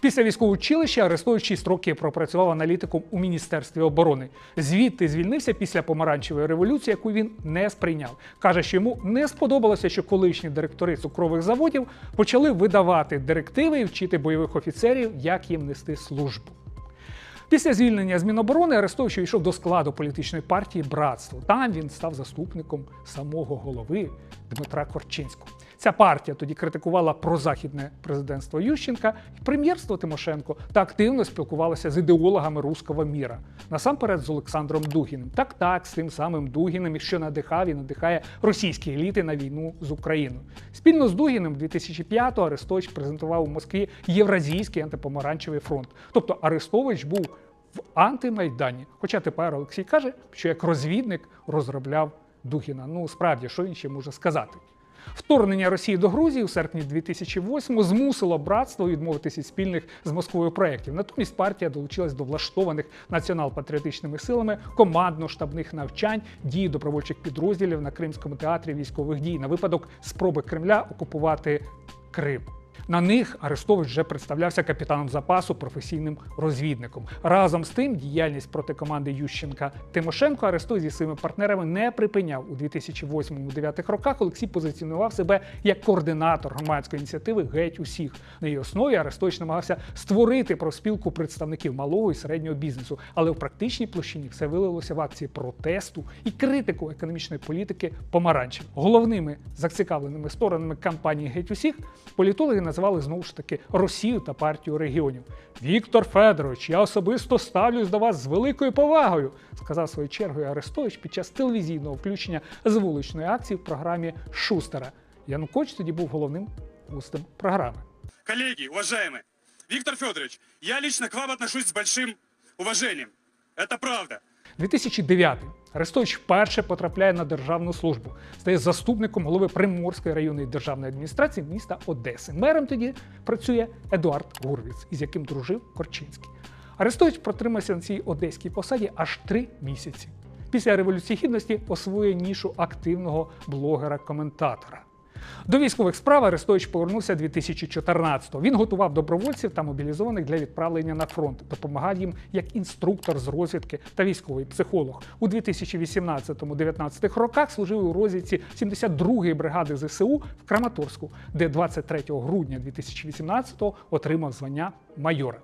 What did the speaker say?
Після військового училища Арестович 6 років пропрацював аналітиком у Міністерстві оборони. Звідти звільнився після помаранчевої революції, яку він не сприйняв. Каже, що йому не сподобалося, що колишні директори цукрових заводів почали видавати директиви і вчити бойових офіцерів, як їм нести службу. Після звільнення з Міноборони Арестович йшов до складу політичної партії Братство. Там він став заступником самого голови Дмитра Корчинського. Ця партія тоді критикувала прозахідне президентство Ющенка і прем'єрство Тимошенко та активно спілкувалася з ідеологами руського міра. Насамперед з Олександром Дугіним. Так, так, з тим самим Дугіним, що надихав і надихає російські еліти на війну з Україною. Спільно з Дугіним 2005-го Арестович презентував у Москві Євразійський антипомаранчевий фронт. Тобто Арестович був в антимайдані. Хоча тепер Олексій каже, що як розвідник розробляв Дугіна. Ну справді, що він ще може сказати? Вторгнення Росії до Грузії у серпні 2008 змусило братство відмовитися від спільних з Москвою проєктів. Натомість партія долучилась до влаштованих націонал-патріотичними силами командно-штабних навчань, дій добровольчих підрозділів на Кримському театрі військових дій на випадок спроби Кремля окупувати Крим. На них Арестович вже представлявся капітаном запасу професійним розвідником. Разом з тим, діяльність проти команди Ющенка Тимошенко Арестович зі своїми партнерами не припиняв у 2008-2009 роках. Олексій позиціонував себе як координатор громадської ініціативи Геть усіх. На її основі Арестович намагався створити профспілку представників малого і середнього бізнесу, але в практичній площині все вилилося в акції протесту і критику економічної політики помаранчів. Головними зацікавленими сторонами кампанії Геть усіх політологи називали знову ж таки Росію та партію регіонів. Віктор Федорович, я особисто ставлюсь до вас з великою повагою, сказав своєю чергою Арестович під час телевізійного включення з вуличної акції в програмі Шустера. Янукович тоді був головним гостем програми. Коллеги, уважаемые, Виктор Федорович, я лично к вам отношусь с большим уважением. Это правда. 2009 Арестович вперше потрапляє на державну службу, стає заступником голови Приморської районної державної адміністрації міста Одеси. Мером тоді працює Едуард Гурвіц, із яким дружив Корчинський. Арестович протримався на цій одеській посаді аж три місяці. Після революції гідності освоює нішу активного блогера-коментатора. До військових справ Арестович повернувся 2014-го. Він готував добровольців та мобілізованих для відправлення на фронт, допомагав їм як інструктор з розвідки та військовий психолог. У 2018-19 роках служив у розвідці 72-ї бригади ЗСУ в Краматорську, де 23 грудня 2018-го отримав звання майора.